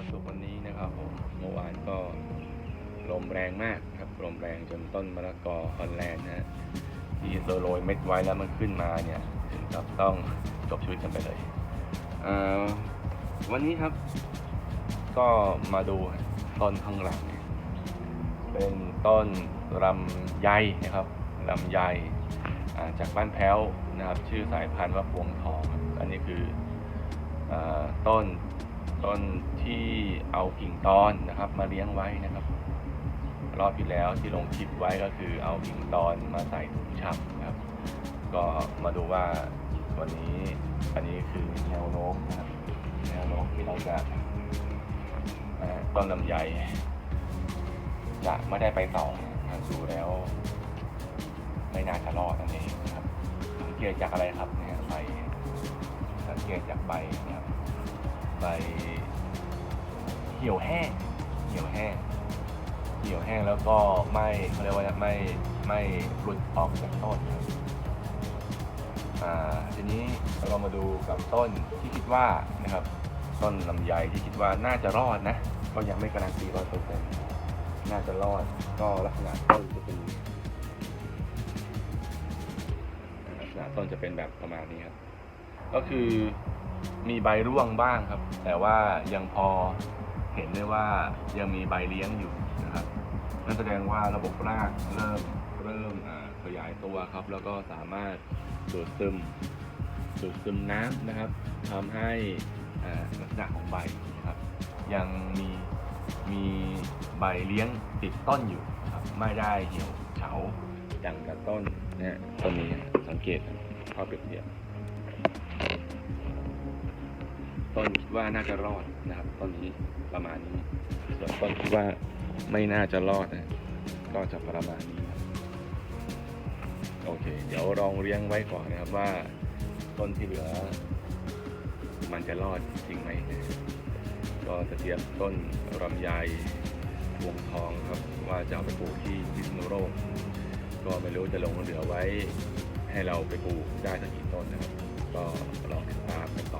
ครับวันศุกร์วันนี้นะครับผมเมื่อวานก็ลมแรงมากครับลมแรงจนต้นมะละกอฮอลแลนด์นะฮะที่เราโรยเม็ดไว้แล้วมันขึ้นมาเนี่ยถึงกับต้องจบชีวิตกันไปเลยเวันนี้ครับ ก็มาดูต้นข้างหลังเป็นต้นลำไยนะครับลำไยอ่จากบ้านแพ้วนะครับ ชื่อสายพันธุ์ว่าพวงทอง อันนี้คืออต้น ต้นที่เอากิ่งตอนนะครับ มาเลี้ยงไว้นะครับ รอบที่แล้วที่ลงคลิปไว้ก็คือเอากิ่งตอนมาใส่ถุงชับนะครับ ก็มาดูว่าวันนี้อันนี้คือแนวโน้มนะครับแนวโน้มที่เราจะต้นลำไยจะไม่ได้ไปต่อนะครับดูแล้ว ไม่น่าจะรอดนั่นเองนะครับสังเกตจากอะไรครับเนี่ยใบสังเกตจากใบนะครับ ใบเหี่ยวแห้งเหี่ยวแห้งเหี่ยวแห้งแล้วก็ไม่เขาเรียกว่าไม่ไม่หลุดออกจากต้นครับอ่าทีนี้เรามาดูกับต้นที่คิดว่านะครับ ต้นลำไยที่คิดว่าน่าจะรอดนะ ก็ยังไม่การันตีร้อยเปอร์เซ็นต์น่าจะรอดก็ลักษณะต้นจะเป็นลักษณะต้นจะเป็นแบบประมาณนี้ครับ ก็คือ มีใบร่วงบ้างครับ แต่ว่ายังพอเห็นได้ว่ายังมีใบเลี้ยงอยู่นะครับนั่นแสดงว่าระบบรากเริ่มเริ่มขยายตัวครับ แล้วก็สามารถดูดซึมดูดซึมน้ำนะครับทำให้ลักษณะของใบนะครับ ยังมีมีใบเลี้ยงติดต้นอยู่ครับไม่ได้เหี่ยวเฉาอย่างกับต้นเนี่ยต้นนี้สังเกตข้อเปรียบเทียบ ต้นคิดว่าน่าจะรอดนะครับต้นนี้ประมาณนี้ส่วนต้นคิดว่าไม่น่าจะรอดนะก็จะประมาณนี้ครับโอเค เดี๋ยวลองเลี้ยงไว้ก่อนนะครับว่าต้นที่เหลือ มันจะรอดจริงไหมก็จะเทียบต้นลำไยพวงทองครับว่าจะเอาไปปลูกที่พิษณุโลกก็ไม่รู้จะลงเหลือไว้ให้เราไปปลูกได้สักกี่ต้นนะครับ ก็ลองติดตามกันต่อ